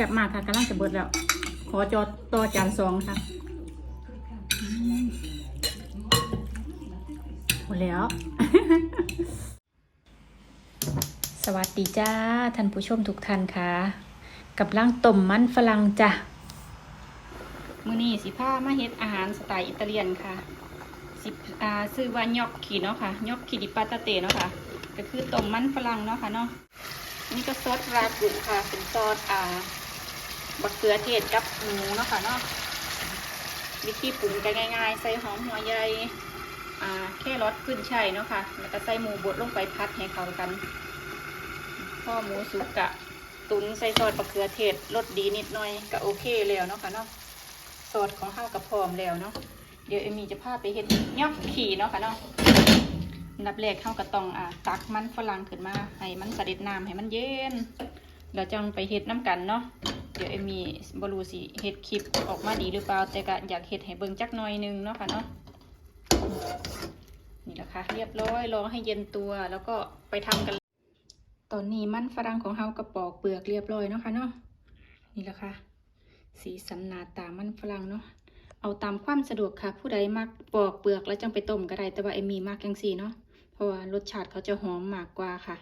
ซ่บมากค่ะกำลังจะเบิดแล้ว ขอจอต่อจานสองค่ะหมดแล้ว สวัสดีจ้าท่านผู้ชมทุกท่านค่ะกับล่างต้มมันฝรั่งจ้ะมื้อนี้สิพามาเฮ็ดอาหารสไตล์อิตาเลียนค่ะ สิอ่าซื้อว่าญอกขีเนาะค่ะญอกขีดิปาตาเตเนาะค่ะ ก็คือต้มมันฝรั่งเนาะค่ะเนาะนี่ก็ซอสรากุค่ะ เป็นซอสอ่า บักเขือเทศกับหมูเนาะค่ะเนาะวิธีปรุงก็ง่ายๆ ใส่หอมหัวใหญ่แค่รสขึ้นช่ายเนาะค่ะ แล้วก็ใส่หมูบดลงไปพัดให้เข้ากันพอหมูสุกกะ ตุนใส่ซอสบักเขือเทศรสดีนิดหน่อยก็โอเคแล้วเนาะค่ะเนาะซอสของข้าวกับพร้อมแล้วเนาะเดี๋ยวเอมี่จะพาไปเห็ดยอกขี่เนาะค่ะเนาะอันดับแรกเข้าก็ต้องอ่าตักมันฝรั่งขึ้นมาให้มันสะเด็ดน้ำให้มันเย็นแล้วจังไปเห็ดน้ำกันเนาะ ดี๋ยวเอมี่บรูสิเห็ดคลิปออกมาดีหรือเปล่า แต่ก็อยากเห็ดให้เบิ่งจักหน่อยหนึงเนาะค่ะเนาะนี่แหละค่ะเรียบร้อยรอให้เย็นตัวแล้วก็ไปทำกัน ตอนนี้มันฝรั่งของเฮากระปอกเปลือกเรียบร้อยเนาะค่ะเนาะนี่แหละค่ะ สีสันหนาตามันฝรั่งเนาะเอาตามความสะดวกค่ะ ผู้ใดมักปอกเปลือกแล้วจังไปต้มก็ได้แต่ว่าเอมมี่มักจังสีเนาะเพราะว่ารสชาติเขาจะหอมมากกว่าค่ะ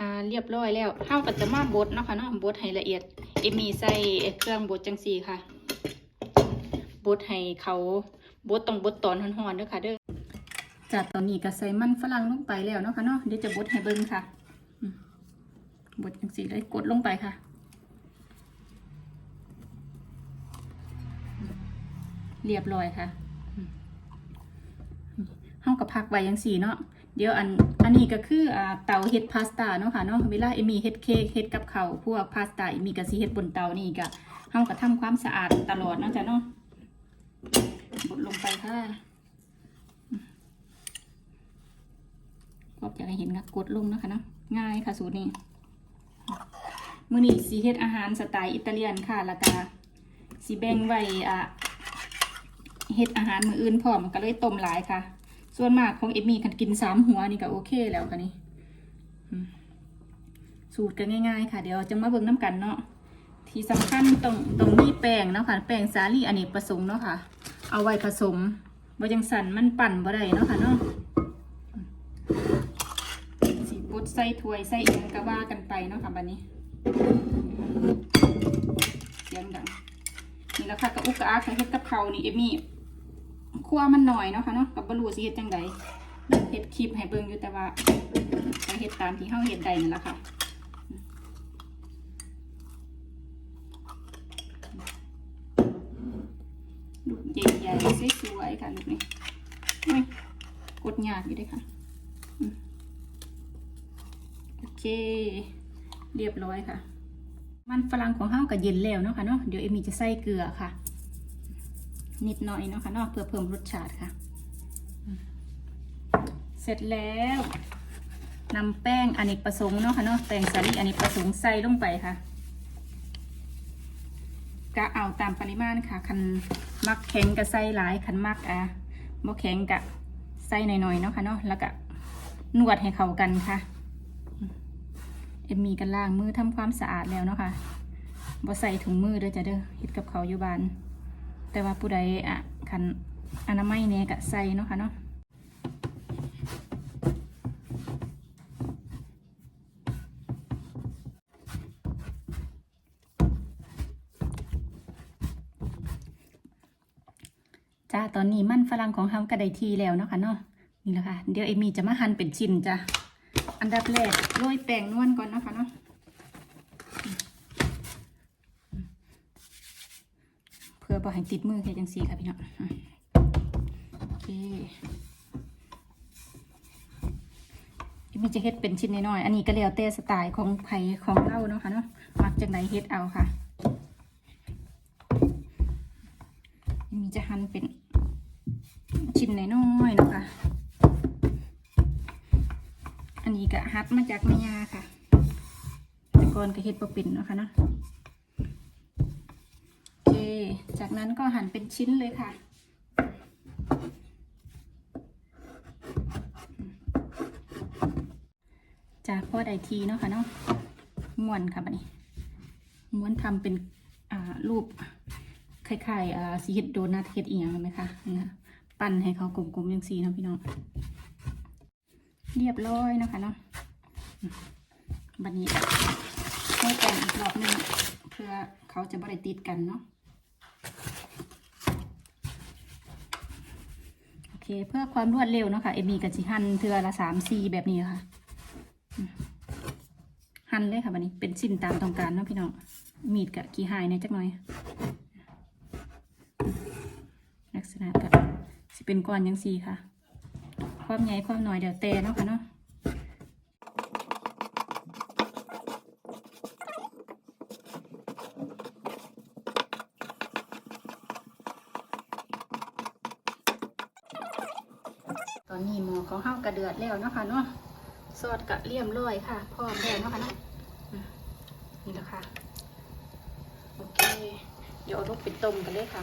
อ่าเรียบร้อยแล้วเท่ากับจะมาบดเนาะค่ะเนาะบดให้ละเอียด เอมี่ใส่เครื่องบดจังสี่ค่ะ บดให้เขาบดต้องบดตอนห่อนๆเด้อค่ะเด้อจากตอนนี้ก็ใส่มันฝรั่งลงไปแล้วเนาะค่ะเนาะเดี๋ยวจะบดให้เบิ่งค่ะบดจังสี่เลยกดลงไปค่ะเรียบร้อยค่ะอืมเฮากับพักไว้ยังสี่เนาะ เดี๋ยวอันอันนี้ก็คืออ่าเตาเฮ็ดพาสต้าเนาะค่ะเนาะเวลาเอมี่เฮ็ดเค้กเฮ็ดกับข้าวพวกพาสต้าเอมี่ก็สิเฮ็ดบนเตานี่ก็เฮาก็ทำความสะอาดตลอดเนาะจ้ะเนาะบดลงไปค่ะก็อยากให้เห็นค่ะกดลงเนาะค่ะเนาะง่ายค่ะสูตรนี้มื้อนี้สิเฮ็ดอาหารสไตล์อิตาเลียนค่ะแล้วก็สิแบ่งไว้อ่าเฮ็ดอาหารมืออื่นพร้อมก็เลยต้มหลายค่ะ ส่วนมากของเอมมี่คันกินสามหัวนี่ก็โอเคแล้วค่ะนี่สูตรก็ง่ายๆ ค่ะ เดี๋ยวจะมาเบิ่งน้ำกันเนาะที่สำคัญตรงตรงนี้แป้งเนาะค่ะแป้งสาลี่อเนกประสงค์เนาะค่ะ เอาไว้ผสมบ่จังสันมันปั่นบ่ได้เนาะค่ะเนาะสีปุดใส่ถ้วยใส่เองก็ว่ากันไปเนาะค่ะบัดนี้เสียงดังนี่แหละค่ะกับอุกกะอาค่ะเฮ็ดกับเขาวนี่เอมี่ วมันหน่อยเนาะค่ะเนาะกับบรูสิเฮ็ดจังใดเฮ็ดคลิปให้เบิ่งอยู่แต่ว่าก็เฮ็ดตามที่เฮาเฮ็ดได้นั่นแหละค่ะลูกใหญ่ๆสวยๆค่ะลูกนี้กดยากอยู่ด้วยค่ะโอเค เรียบร้อยค่ะ มันฝรั่งของเฮาก็เย็นแล้วเนาะค่ะเนาะเดี๋ยวเอมี่จะใส่เกลือค่ะ นิดหน่อยเนาะค่ะเนาะเพื่อเพิ่มรสชาติค่ะ เสร็จแล้วนำแป้งอเนกประสงค์เนาะค่ะเนาะแป้งสาลีอเนกประสงค์ใส่ลงไปค่ะกะเอาตามปริมาณค่ะคันมักแข็งก็ใส่หลายคันมักอะบ่แข็งกะใส่หน่อยๆเนาะค่ะเนาะแล้วก็นวดให้เข้ากันค่ะ เอ็มมีกันล้างมือทำความสะอาดแล้วเนาะค่ะบ่ใส่ถุงมือเด้อจ้ะเด้อเฮ็ดกับเขาอยู่บ้าน แต่ว่าผู้ใดอะคันอนามัยเนี่ยก็ใส่เนาะค่ะเนาะจ้าตอนนี้มันฝรั่งของเฮาก็ได้ทีแล้วเนาะค่ะเนาะนี่แหละค่ะ เดี๋ยวเอมี่จะมาหั่นเป็นชิ้นจ้ะอันดับแรกโรยแป้งนวลก่อนเนาะคะเนาะเพื่อ บ่ให้ติดมือแค่จังสีค่ะพี่น้องโอเคมีจะเฮ็ดเป็นชิ้นน้อยๆอันนี้ก็แล้วแต่สไตล์ของไผของเราเนาะค่ะเนาะมักจังไดเฮ็ดเอาค่ะมีจะหั่นเป็นชิ้นน้อยๆเนาะค่ะอันนี้ก็ฮัดมาจากแม่ยาค่ะ แต่ก่อนก็เฮ็ดบ่เป็นเนาะค่ะเนาะ จากนั้นก็หั่นเป็นชิ้นเลยค่ะ จากพ่อใดทีเนาะค่ะเนาะม่วนค่ะบัดนี้ม้วนทำเป็นรูปคล้ายๆอ่าสีเห็ดโดนัทเห็ดอียังไหมคะนี่ค่ะปั้นให้เขากลมๆอย่างสีนะพี่น้อง เรียบร้อยนะคะเนาะอืมบัดนี้ให้แต่งอีกรอบหนึงเพื่อเขาจะบริติดกันเนาะ โอ เคเพื่อความรวดเร็วเนาะค่ะเอมีกับจิหันเทือละสามซีแบบนี้ค่ะหั่นเลยค่ะวันนี้เป็นชิ้นตามต้องการเนาะพี่น้องมีดกับกี่หายในอยจักหน่อย ลักษณะกับสิเป็นก้อนยังซีค่ะ ความใหญ่ความหน่อยเดี๋ยวเตะเนาะค่ะเนาะ อนนี้หมอของเฮากระเดือดแล้วนะคะเนาะซอสกะเลี่ยมร้อยค่ะพร้อมแล้วเนาะค่ะเนาะอืมนี่แหละค่ะโอเค เดี๋ยวเอาลูกไปต้มกันเลยค่ะ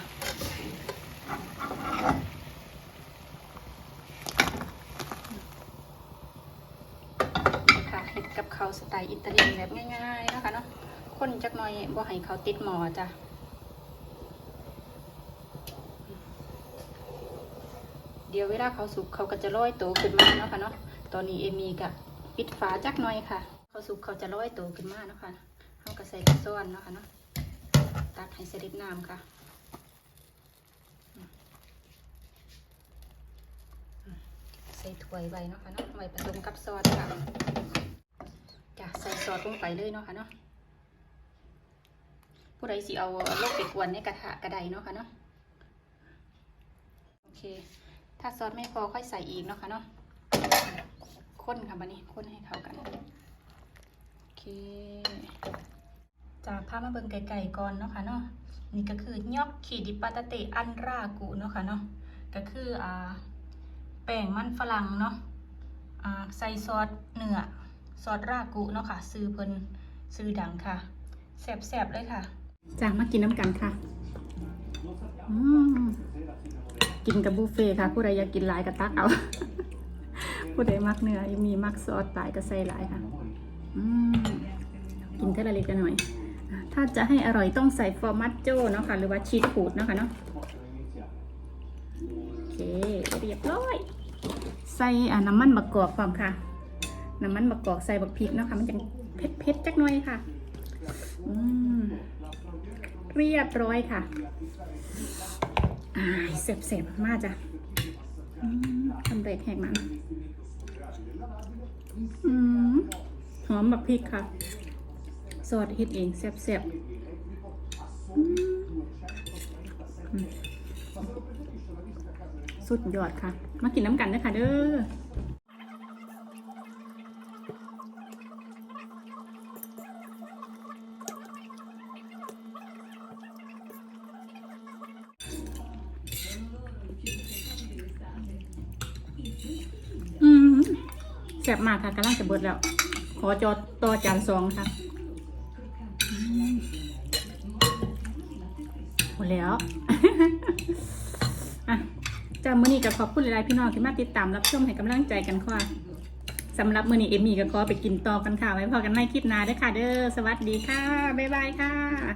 นะค่ะเห็ดกับเขาวสไตล์อิตาเลียนแบบง่ายๆนะคะเนาะคนจักหน่อยบ่ให้เขาติดหมอจ้ะ เดี๋ยวเวลาเขาสุกเขาก็จะลอยโตขึ้นมาเนาะค่ะเนาะ ตอนนี้เอมีกะปิดฝาจักหน่อยค่ะ เขาสุกเขาจะลอยโตขึ้นมาเนาะค่ะเขาก็ใส่กระซ้อนเนาะค่ะเนาะ ตักให้เสด็จน้ำค่ะใส่ถ้วยไว้เนาะค่ะเนาะไว้ผสมกับซอสค่ะจะใส่ซอสลงไปเลยเนาะค่ะเนาะผู้ใดสิเอาโลกไปกวนในกระทะกระไดเนาะค่ะเนาะโอเค ถ้าซอสไม่พอค่อยใส่อีกเนาะค่ะเนาะข้นค่ะบันนี้ข้นให้เข้ากันโอเคจากภาพมาเบิ่งไก่ๆก่อนเนาะค่ะเนาะนี่ก็คือยอกขีดิปาตาเตอันรากุเนาะค่ะเนาะก็คืออ่าแป้งมันฝรั่งเนาะอ่าใส่ซอสเนื้อซอสรากุเนาะค่ะ ซื้อเพิ่นซื้อดังค่ะแซ่บๆเลยค่ะจ้ามากินน้ำกันค่ะอืม กินกับบุฟเฟ่ค่ะ ผู้ใดอยากกินหลายก็ตักเอา ผู้ใดมักเนื้อมีมักซอสหลายก็ใส่หลายค่ะอกินเท่าละเล็กละหน่อย ถ้าจะให้อร่อยต้องใส่ฟอร์มัจโจเนาะค่ะ หรือว่าชีสขูดเนาะค่ะเนาะโอเคเรียบร้อย ใส่อ่าน้ำมันมะกอกความค่ะ น้ำมันมะกอกใส่บักพริกเนาะค่ะ มันจะเผ็ดเผ็ดๆจักหน่อยค่ะอืมเรียบร้อยค่ะ อ่าเสียบเสียบมากจ้ะทำเร็จแหกมันหอมแบบพริกค่ะซอสเฮ็ดเองแซ่บๆอืมสุดยอดค่ะ มากินน้ำกันเด้อค่ะเด้อมแซ่บมากค่ะกำลังจะเบิดแล้ว ขอจอต่อจานสองค่ะหมดแล้วอะจ้ามื่อนี้ก็ขอบคุณหลายๆพี่น้องที่มาติดตามรับชมให้กำลังใจกันค่ะสำหรับมือนี้เอมมี่ก็ขอไปกินต่อกันค่ะไว้พอกันในคลิปหน้าด้อค่ะ เด้อสวัสดีค่ะ บ๊ายบายค่ะ